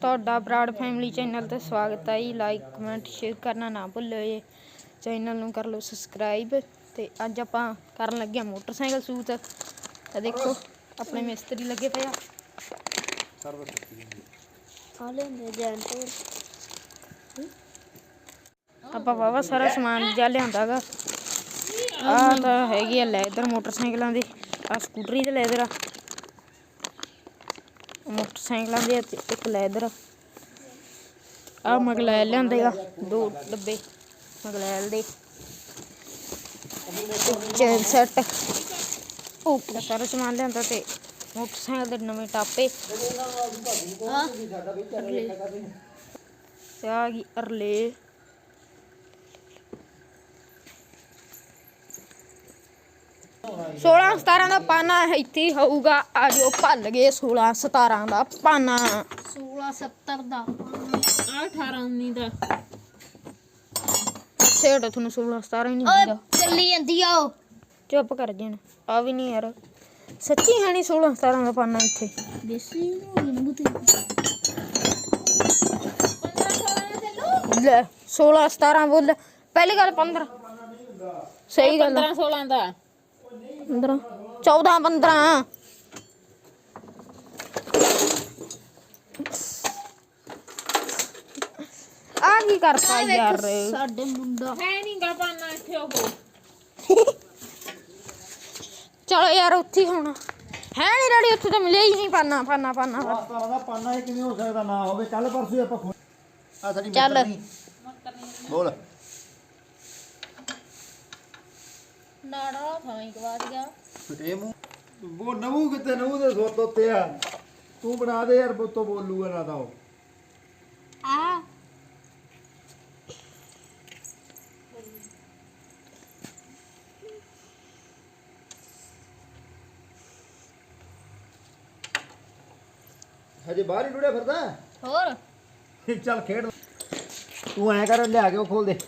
ਤੁਹਾਡਾ Brar family channel ਤੇ ਸਵਾਗਤ ਹੈ ਜੀ। ਲਾਈਕ ਕਮੈਂਟ ਸ਼ੇਅਰ ਕਰਨਾ ਨਾ ਭੁੱਲਿਓ ਜੀ। ਚੈਨਲ ਨੂੰ ਕਰ ਲਓ ਸਬਸਕ੍ਰਾਈਬ ਤੇ ਅੱਜ ਆਪਾਂ ਕਰਨ ਲੱਗੇ ਹਾਂ ਮੋਟਰਸਾਈਕਲ ਸੂਤ। ਤਾਂ ਦੇਖੋ ਆਪਣੇ ਮਿਸਤਰੀ ਲੱਗੇ ਪਏ ਆ। ਆ ਲੈਂਦੇ ਆਪਾਂ ਵਾਵਾ ਸਾਰਾ ਸਮਾਨ ਜਿਹਾ ਲਿਆਂਦਾਗਾ ਆਹ ਤਾਂ ਹੈਗੀ ਆ ਲੈਦਰ ਮੋਟਰਸਾਈਕਲਾਂ ਦੀ। ਆ ਸਕੂਟਰੀ ਤੇ ਲੈਦਰ ਆ। ਮੋਟਰਸਾਈਕਲਾਂ ਦੇ ਤੇ ਇੱਕ ਲੈਦਰ। ਆ ਮਗਲੈਲ ਲਿਆਂਦੇਗਾ ਦੋ ਡੱਬੇ ਮਗਲੈਲ ਦੇ। Chain set. ਉਹ ਸਾਰਾ ਸਮਾਨ ਲਿਆਂਦਾ ਤੇ ਮੋਟਰਸਾਈਕਲ ਦੇ ਨਵੇਂ ਟਾਪੇ। ਤੇ ਆ ਗਈ ਅਰਲੇ ਸੋਲਾਂ 17 ਦਾ ਪਾਨਾ ਇੱਥੇ ਹੀ ਹੋਊਗਾ। ਆ ਜੋ ਭੱਲ ਗਏ 16 17 ਦਾ ਪਾਨਾ। 16 70 ਦਾ ਆ 18 19 ਦਾ। ਸੇੜ ਤੁਹਾਨੂੰ 16 17 ਹੀ ਨਹੀਂ ਓਏ ਹੁੰਦਾ। ਚੱਲੀ ਜਾਂਦੀ ਆ ਉਹ। ਚੁੱਪ ਕਰ ਜਾਣ ਆ ਵੀ ਨਹੀਂ ਯਾਰ। ਸੱਚੀ ਹੈ ਨਹੀਂ 16 17 ਦਾ ਪਾਨਾ ਇੱਥੇ। ਦੇਸੀ ਨਿੰਬੂ ਤੇ। ਲੈ 16 17 ਬੋਲ। ਪਹਿਲੀ ਗੱਲ 15 ਸਹੀ ਗੱਲ 15 16 ਦਾ। 15 14 15 ਆ ਕੀ ਕਰਤਾ ਯਾਰ ਸਾਡੇ ਮੁੰਡਾ ਹੈ ਨਹੀਂ ਗਾ ਪਾਣਾ ਇੱਥੇ ਉਹ ਚਲੋ ਯਾਰ ਉੱਥੇ ਹੀ ਹੋਣਾ ਹੈ ਨਹੀਂ ਰੜੀ ਉੱਥੇ ਤਾਂ ਮਿਲਿਆ ਹੀ ਨਹੀਂ ਪਾਨਾ ਪਾਨਾ ਪਾਨਾ ਤਰ੍ਹਾਂ ਦਾ ਪਾਨਾ ਇਹ ਕਿਵੇਂ ਹੋ ਸਕਦਾ ਨਾ ਹੋਵੇ ਕੱਲ ਪਰਸੋਂ ਹੀ ਆਪਾਂ ਖੋ ਆ ਸਾਡੀ ਚੱਲ। ਮਿੱਤਰਨੀ। ਬੋਲ ਨਾੜਾ ਥਾਂ ਹੀ ਗਵਾਚ ਗਿਆ ਫਟੇ ਮੂੰਹ ਉਹ ਨਵੂ ਕਿਤੇ ਨਵੂ ਦੇ ਸੋਤ ਉੱਤੇ ਆ। ਤੂੰ ਬਣਾ ਦੇ ਯਾਰ ਬੁੱਤੋ ਬੋਲੂਗਾ ਨਾ ਤਾਂ ਉਹ। ਆ। ਹਜੇ ਬਾਹਰ ਹੀ ਡੁੜਿਆ ਫਿਰਦਾ? ਹੋਰ? ਚੱਲ ਖੇਡ। ਤੂੰ ਐ ਕਰ ਲਿਆ ਕੇ ਉਹ ਖੋਲ ਦੇ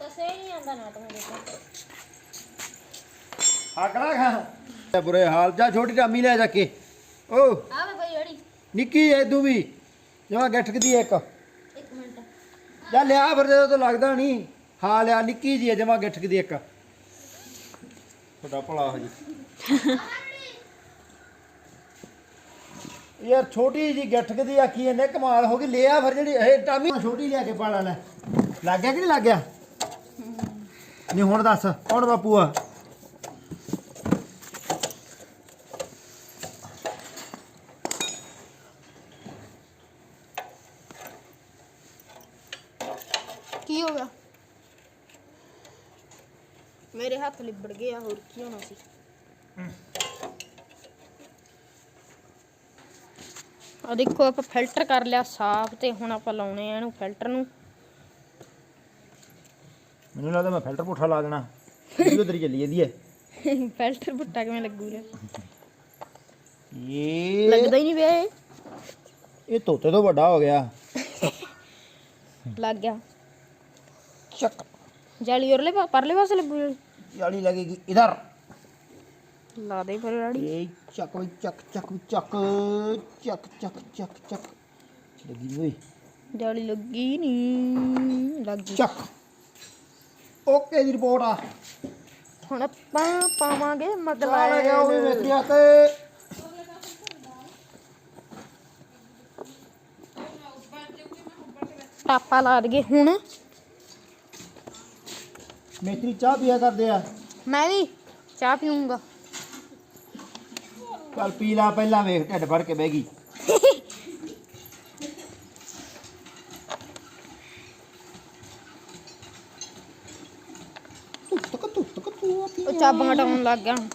ਕਸੇ ਨਹੀਂ ਆਂਦਾ ਨਾ ਤੂੰ ਦੇਖੋ ਆਕੜਾ ਖਾ। ਬੁਰੇ ਹਾਲ ਜਾ ਛੋਟੀ ਟਾਮੀ ਲੈ ਜਾ ਕੇ। ਓ ਆ ਵੇ ਬਈ ਅੜੀ ਨਿੱਕੀ ਐ ਤੂੰ ਵੀ। ਜਮਾ ਗੱਠਕਦੀ ਇੱਕ। ਇੱਕ ਮਿੰਟ। ਜਾ ਲਿਆ ਫਿਰ ਜਦੋਂ ਤਾਂ ਲੱਗਦਾ ਨਹੀਂ। ਹਾਂ ਲਿਆ ਨਿੱਕੀ ਜੀ ਐ ਜਮਾ ਗੱਠਕਦੀ ਇੱਕ। ਤੁਹਾਡਾ ਭਲਾ ਹੋ ਜੀ। ਯਾਰ ਛੋਟੀ ਜੀ ਗੱਠਕ ਦੀ ਆਖੀ ਇਹਨੇ ਕਮਾਲ ਹੋ ਗਈ। ਲਿਆ ਫਿਰ ਜਿਹੜੀ ਇਹ ਟਾਮੀ ਛੋਟੀ ਲਿਆ ਕੇ ਪਾਲਾ ਲੈ। ਲੱਗ ਗਿਆ ਕਿ ਨਹੀਂ ਲੱਗ ਗਿਆ? ਨਹੀਂ ਹੁਣ ਦੱਸ ਕੌਣ ਬਾਪੂ ਆ ਕੀ ਹੋ ਗਿਆ ਮੇਰੇ ਹੱਥ ਲਿਬੜ ਗਏ ਆ ਹੋਰ ਕੀ ਹੋਣਾ ਸੀ? ਆ ਦੇਖੋ ਆਪਾਂ ਫਿਲਟਰ ਕਰ ਲਿਆ ਸਾਫ਼ ਤੇ ਹੁਣ ਆਪਾਂ ਲਾਉਣੇ ਆ ਇਹਨੂੰ ਫਿਲਟਰ ਨੂੰ। ਮੈਨੂੰ ਲੱਗਦਾ ਮੈਂ ਫਿਲਟਰ ਪੁੱਠਾ ਲਾ ਦੇਣਾ। ਵੀਡੀਓ ਤੇਰੀ ਚੱਲੀ ਜਾਂਦੀ ਹੈ। ਫਿਲਟਰ ਬੁੱਟਾ ਕਿਵੇਂ ਲੱਗੂਗਾ? ਇਹ ਲੱਗਦਾ ਹੀ ਨਹੀਂ ਪਿਆ ਇਹ। ਇਹ ਤੋਤੇ ਤੋਂ ਵੱਡਾ ਹੋ ਗਿਆ। ਲੱਗ ਗਿਆ। ਚੱਕ। ਜਾਲੀ ਉਰਲੇ ਪਰਲੇ ਪਾਸੇ ਲੱਗੂ ਜਾਲੀ। ਜਾਲੀ लगेगी इधर ਲਾ ਦੇ ਫਿਰ ਰਾੜੀ ये चक भी चक चक भी चक चक चक चक चक लगी हुई ਜਾਲੀ ਲੱਗੀ ਨਹੀਂ ਲੱਗ ਗਈ चक ओके ਦੀ ਰਿਪੋਰਟ ਆ ਹੁਣ ਆਪਾਂ ਪਾਵਾਂਗੇ ਲਾ ਮਗਲਾ ਗਿਆ ਉਹ ਵੀ ਵੇਖਿਆ ਤੇ ਟਾਪਾ ਲਾ ਦਈਏ ਹੁਣ ਮੇਤਰੀ ਚਾਹ ਪੀਆ ਕਰਦੇ ਆ। ਮੈਂ ਵੀ ਚਾਹ ਪੀਊਂਗਾ। ਚੱਲ ਪੀ ਲਾ ਪਹਿਲਾਂ ਵੇਖ ਢਿੱਡ ਭਰ ਕੇ ਬਹਿ ਗਈ। ਉਹ ਚਾਬਾਂ ਹਟਾਉਣ ਲੱਗ ਗਿਆ ਹੁਣ।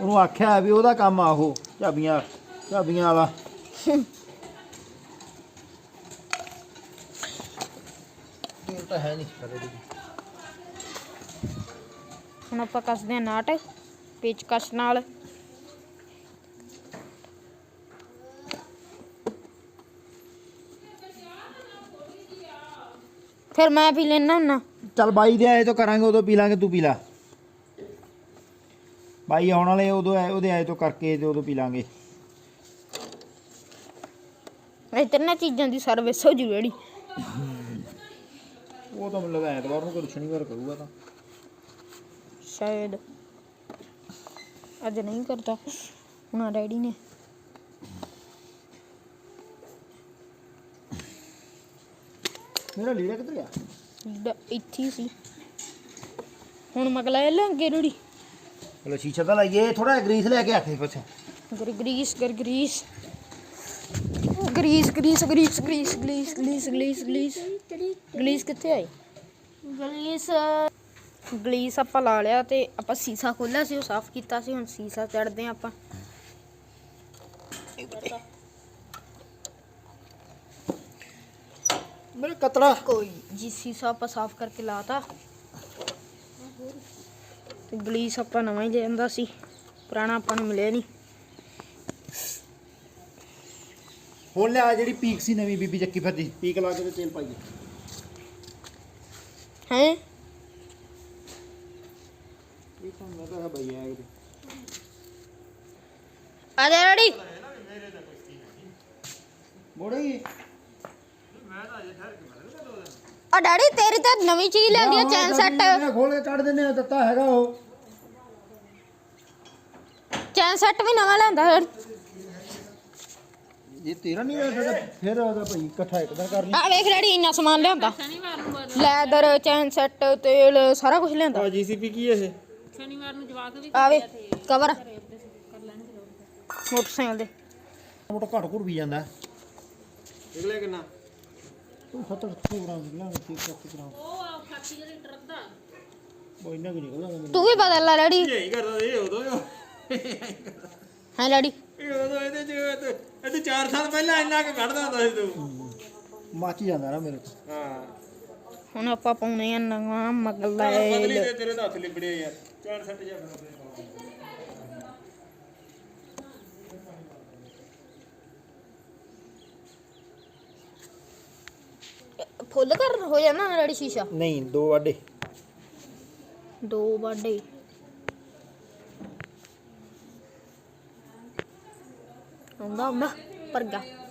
ਉਹਨੂੰ ਆਖਿਆ ਵੀ ਉਹਦਾ ਕੰਮ ਆ ਉਹ ਚਾਬੀਆਂ ਚਾਬੀਆਂ ਵਾਲਾ। ਤੇਲ ਤਾਂ ਹੈ ਨਹੀਂ। ਕਰੇ ਦੀ ਹੁਣ ਆਪਾਂ ਕੱਸਦੇ ਆ ਨਾਟ ਪੇਚਕਸ਼ ਨਾਲ। ਫਿਰ ਮੈਂ ਪੀ ਲੈਣਾ ਹੁੰਨਾ। ਚੱਲ ਬਾਈ ਦੇ ਆਏ ਤੋਂ ਕਰਾਂਗੇ ਉਦੋਂ ਪੀ ਲਾਂਗੇ ਤੂੰ ਪੀ ਲਾ। ਬਾਈ ਆਉਣ ਵਾਲੇ ਉਦੋਂ ਆਏ ਉਹਦੇ ਆਏ ਤੋਂ ਕਰਕੇ ਤੇ ਉਦੋਂ ਪੀ ਲਾਂਗੇ। ਇਹ ਤਿੰਨਾਂ ਚੀਜ਼ਾਂ ਦੀ ਸਰਵਿਸ ਹੋ ਜੂ ਜਿਹੜੀ। ਉਹ ਤਾਂ ਮੈਨੂੰ ਲੱਗਾ ਐਤਵਾਰ ਨੂੰ ਕਰੂ ਸ਼ਨੀਵਾਰ ਕਰੂਗਾ ਤਾਂ। ਸ਼ਾਇਦ ਅੱਜ ਨਹੀਂ ਕਰਦਾ। ਹੁਣ ਡੈਡੀ ਨੇ। ਮੇਰਾ ਲੀੜਾ ਕਿੱਧਰ ਗਿਆ? ਡ- ਇੱਥੇ ਹੀ ਸੀ। ਹੁਣ ਮਗਲਾ ਇਹ ਲਾਂਗੇ ਰੂੜੀ। ਚਲੋ ਸ਼ੀਸ਼ਾ ਤਾਂ ਲਾਈਏ ਥੋੜਾ ਗਰੀਸ ਲੈ ਕੇ ਆਖੇ ਕੁਛ ਗਰ ਗਰੀਸ ਗਰ grease. Grease grease grease grease grease grease grease grease grease ਕਿੱਥੇ ਆਈ? ਗਲੀਸ। ਗਲੀਸ ਆਪਾਂ ਲਾ ਲਿਆ ਤੇ ਆਪਾਂ ਸੀਸਾ ਖੋਲਿਆ ਸੀ ਉਹ ਸਾਫ਼ ਕੀਤਾ ਸੀ ਹੁਣ ਸੀਸਾ ਚੜਦੇ ਆਪਾਂ। ਮੇਰੇ ਕਤਰਾ। ਕੋਈ ਜੀ ਸੀਸਾ ਆਪਾਂ ਸਾਫ਼ ਕਰਕੇ ਲਾਤਾ। ਤੇ ਗਲੀਸ ਆਪਾਂ ਨਵਾਂ ਹੀ ਲਿਆਂਦਾ ਸੀ ਪੁਰਾਣਾ ਆਪਾਂ ਨੂੰ ਮਿਲਿਆ ਨਹੀਂ। ਹੁਣ ਲਿਆ ਜਿਹੜੀ ਪੀਕ ਸੀ ਨਵੀਂ ਬੀਬੀ ਚੱਕੀ ਫਿਰਦੀ। ਪੀਕ ਲਾ ਕੇ ਤੇ ਤੇਲ ਪਾਈਏ। ਹੈ? ਇਹ ਤਾਂ ਮੈਂ ਤਾਂ ਬਈ ਆ ਆ ਜਾ ਰੜੀ ਮੋੜੇਗੀ ਆ ਡੈਡੀ ਤੇਰੀ ਤਾਂ ਨਵੀਂ ਚੀਜ਼ ਲਿਆਂਦੀ ਆ ਚੈਨ ਸੈੱਟ। ਖੋਲ ਕੇ ਕੱਢ ਦਿੰਨੇ ਆ ਦਿੱਤਾ ਹੈਗਾ ਉਹ। ਚੈਨ ਸੈੱਟ ਵੀ ਨਵਾਂ ਲਿਆਂਦਾ ਫਿਰ। ਇਹ ਤੇਰਾ ਨਹੀਂ ਹੋਇਆ ਫਿਰ ਉਹਦਾ ਭਾਈ ਇਕੱਠਾ ਇੱਕ ਦਿਨ ਕਰ ਲਈ। ਆ ਵੇਖ ਡੈਡੀ ਇੰਨਾ ਸਮਾਨ ਲਿਆਂਦਾ। ਲੈਦਰ ਚੈਨ ਸੈੱਟ ਤੇਲ ਸਾਰਾ ਕੁਝ ਲਿਆਂਦਾ। ਜੀਸੀਪੀ ਕੀ ਇਹ? ਸ਼ਨੀਵਾਰ ਨੂੰ ਜਵਾਕ ਵੀ ਆਵੇ ਕਵਰ। ਮੋਟਰਸਾਈਕਲ ਦੇ। ਮੋਟਾ ਘੱਟ ਘੁੱਟ ਵੀ ਜਾਂਦਾ। ਨਿਕਲਿਆ ਕਿੰਨਾ? ਤੂੰ 70 ਗ੍ਰਾਮ ਨਿਕਲਾ 30 ਗ੍ਰਾਮ ਉਹ ਆ ਖਾਤੀ ਜਿਹੜੀ ਟਰੱਕ ਦਾ। ਉਹ ਇੰਨਾ ਕਿ ਨਿਕਲਦਾ ਮੈਨੂੰ ਤੂੰ ਵੀ ਬਦਲ ਲੈ ਡੈਡੀ। ਇਹੀ ਕਰਦਾ ਸੀ ਉਦੋਂ ਹਾਂ ਡੈਡੀ? ਇਹ ਉਦੋਂ ਇਹਦੇ ਚ ਇਹ ਤੇ 4 ਸਾਲ ਪਹਿਲਾਂ ਇੰਨਾ ਕੁ ਕੱਢਦਾ ਹੁੰਦਾ ਸੀ ਤੂੰ। ਮੱਚ ਹੀ ਜਾਂਦਾ ਨਾ ਮੇਰੇ ਤੋਂ। ਹਾਂ। ਹੁਣ ਆਪਾਂ ਪਾਉਣੇ ਆ ਨਵਾਂ ਬਦਲੀ ਮਗਲੈਲ। ਦੇ ਤੇਰੇ ਹੱਥ ਲਿਬੜੇ ਯਾਰ। 4 ਸੱਟ ਜਾ ਫੁੱਲ ਕਰ ਹੋ ਜਾਣਾ ਨਾ ਡੈਡੀ ਸ਼ੀਸ਼ਾ? ਨਹੀਂ ਦੋ ਵਾਡੇ ਦੋ ਬਾਡੇ ਆਉਂਦਾ ਆਉਂਦਾ ਪਰ ਗਿਆ।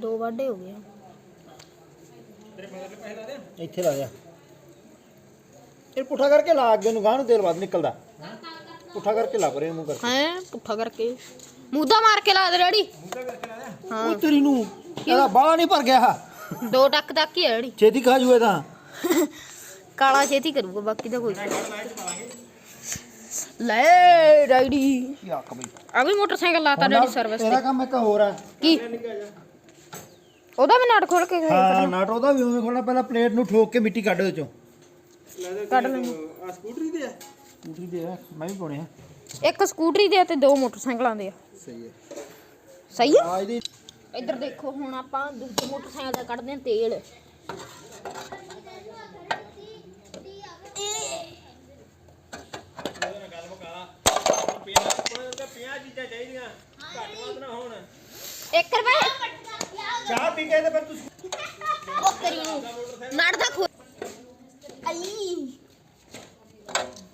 ਦੋ ਬਾਡੇ ਹੋ ਗਏ ਇੱਥੇ ਲਾ ਜਾ। ਇਹ ਪੁੱਠਾ ਕਰਕੇ ਲਾ ਅੱਗੇ ਨੂੰ ਗਾਂ ਨੂੰ ਤੇਲ ਵੱਧ ਨਿਕਲਦਾ। ਪੁੱਠਾ ਕਰਕੇ ਲਾ ਪਰੇ ਮੂੰਹ ਕਰਕੇ। ਹੈ? ਪੁੱਠਾ ਕਰਕੇ। ਮੂਦਾ ਮਾਰ ਕੇ ਲਾ ਦੇ ਡੈਡੀ। ਉਹ ਤੇਰੀ ਨੂੰ ਇਹਦਾ ਬਾਹਲਾ ਨਹੀਂ ਭਰ ਗਿਆ ਦੋ ਟੱਕ ਤੱਕ ਹੀ ਹੈ ਡੈਡੀ। ਛੇਤੀ ਖਾ ਜੂਏ ਤਾਂ। ਕਾਲਾ ਛੇਤੀ ਕਰੂਗਾ ਬਾਕੀ ਦਾ ਕੋਈ ਲੈ ਬਈ। ਆ ਵੀ ਮੋਟਰਸਾਈਕਲ ਲਾਤਾ ਡੈਡੀ ਸਰਵਿਸ ਤੇਰਾ ਕੰਮ ਇੱਕ ਹੋਰ ਆ। ਕੀ? ਉਹਦਾ ਵੀ ਨਾਟ ਖੋਲ ਕੇ ਹਾਂ ਨਾਟ ਉਹਦਾ ਵੀ ਉਵੇਂ ਖੋਲਣਾ ਪਹਿਲਾਂ ਪਲੇਟ ਨੂੰ ਠੋਕ ਕੇ ਮਿੱਟੀ ਕੱਢ ਉਹਦੇ ਚੋਂ। ਕੱਢ ਲੈਣੀ ਆ ਸਕੂਟਰੀ ਦੇ ਆ? ਸਕੂਟਰੀ ਦੇ ਆ, ਮੈਂ ਵੀ ਪਾਉਣੇ ਆ। ਇੱਕ ਸਕੂਟਰੀ ਦੇ ਤੇ ਦੋ ਮੋਟਰਸਾਈਕਲਾਂ ਦੇ ਆ। ਸਹੀ ਹੈ ਸਹੀ ਆ? ਆ ਇਹਦੀ ਇੱਧਰ ਦੇਖੋ ਹੁਣ ਆਪਾਂ ਦੂਜੇ ਮੋਟਰਸਾਈਕਲ ਦਾ ਕੱਢਦੇ ਆ ਤੇਲ। ਚੀਜ਼ਾਂ ਚਾਹੀਦੀਆਂ ਘੱਟ ਵੱਧ ਨਾ ਹੋਣ 1 ਰੁਪਏ। चाय पी गए थे पर तो तू ओ करीम नाटक खो आई।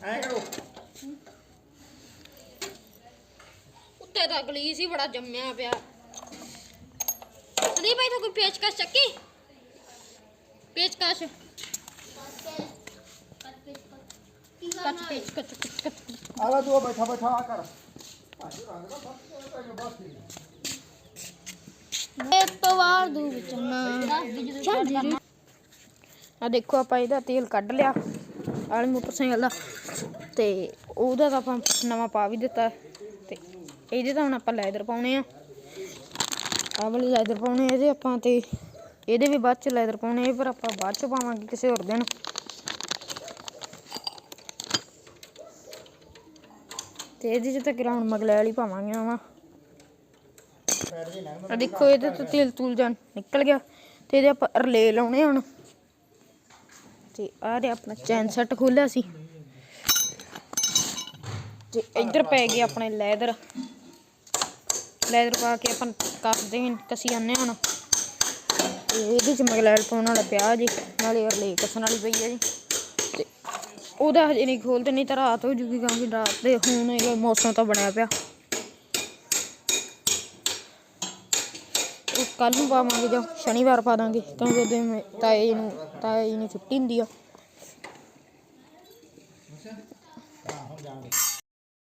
ऐ करो। ਉੱਤੇ ਤਾਂ ਗਲੀਸ ਹੀ ਬੜਾ ਜੰਮਿਆ ਪਿਆ ਨਹੀਂ ਭਾਈ ਤਾਂ ਕੋਈ ਪੇਚਕਸ਼ ਚੱਕੀ ਪੇਚਕਸ਼ कच पेच कच कच कच आला तू बैठा बैठा आकर आज रंग ना बस बस। ਆ ਕਰ ਐਤਵਾਰ ਦੂ। ਵਿਚਨਾ ਆ ਦੇਖੋ ਆਪਾਂ ਇਹਦਾ ਤੇਲ ਕੱਢ ਲਿਆ, ਆਲੇ ਮੋਟਰਸਾਈਕਲ ਦਾ। ਤੇ ਉਹਦਾ ਤਾਂ ਆਪਾਂ ਨਵਾਂ ਪਾ ਵੀ ਦਿੱਤਾ। ਤੇ ਇਹਦੇ ਤਾਂ ਹੁਣ ਆਪਾਂ ਲੈਦਰ ਪਾਉਣੇ ਆ। ਆਹ ਵਾਲੀ ਲੈਦਰ ਪਾਉਣੇ ਇਹਦੇ ਆਪਾਂ ਤੇ ਇਹਦੇ ਵੀ ਬਾਅਦ ਚ ਲੈਦਰ ਪਾਉਣੇ ਆ ਪਰ ਆਪਾਂ ਬਾਅਦ ਚ ਪਾਵਾਂਗੇ ਕਿਸੇ ਹੋਰ ਦਿਨ। ਤੇ ਇਹਦੇ ਚ ਤਾਂ ਗਰਾਉਂਡ ਮਗਲੇ ਵਾਲੀ ਪਾਵਾਂਗੇ ਆਵਾ ਆ ਦੇਖੋ ਇਹਦੇ ਤੋਂ ਤਿਲ ਤੂਲ ਜਾਨ ਨਿਕਲ ਗਿਆ ਤੇ ਇਹਦੇ ਆਪਾਂ ਰਲੇ ਲਾਉਣੇ ਹੁਣ। ਤੇ ਆ ਰਿਹਾ ਆਪਣਾ ਚੈਨ ਸੈੱਟ ਖੋਲਿਆ ਸੀ। ਤੇ ਇੱਧਰ ਪੈ ਗਏ ਆਪਣੇ ਲੈਦਰ। ਲੈਦਰ ਪਾ ਕੇ ਆਪਾਂ ਕੱਸਦੇ ਹਾਂ, ਕਸੀ ਜਾਂਦੇ ਹਾਂ ਇਹਦੇ ਚ ਮਗਲੈਲ ਪਾਉਣ ਵਾਲਾ ਜੀ ਨਾਲੇ ਰਲੇ ਕਸਣ ਵਾਲੀ ਪਈ ਹੈ ਜੀ। ਤੇ ਉਹਦਾ ਹਜੇ ਨਹੀਂ ਖੋਲਦੇ, ਨਹੀਂ ਤਾਂ ਰਾਤ ਹੋ ਜੂਗੀ ਕਿਉਂਕਿ ਰਾਤ ਦੇ ਹੁਣ ਇਹ ਮੌਸਮ ਤਾਂ ਬਣਿਆ ਪਿਆ। ਕੱਲ ਨੂੰ ਪਾਵਾਂਗੇ ਜਾਂ ਸ਼ਨੀਵਾਰ ਪਾ ਦਾਂਗੇ, ਕਿਉਂਕਿ ਉਹਦੇ ਤਾਏ ਨੂੰ ਤਾਏ ਨੂੰ ਛੁੱਟੀ ਹੁੰਦੀ ਆ।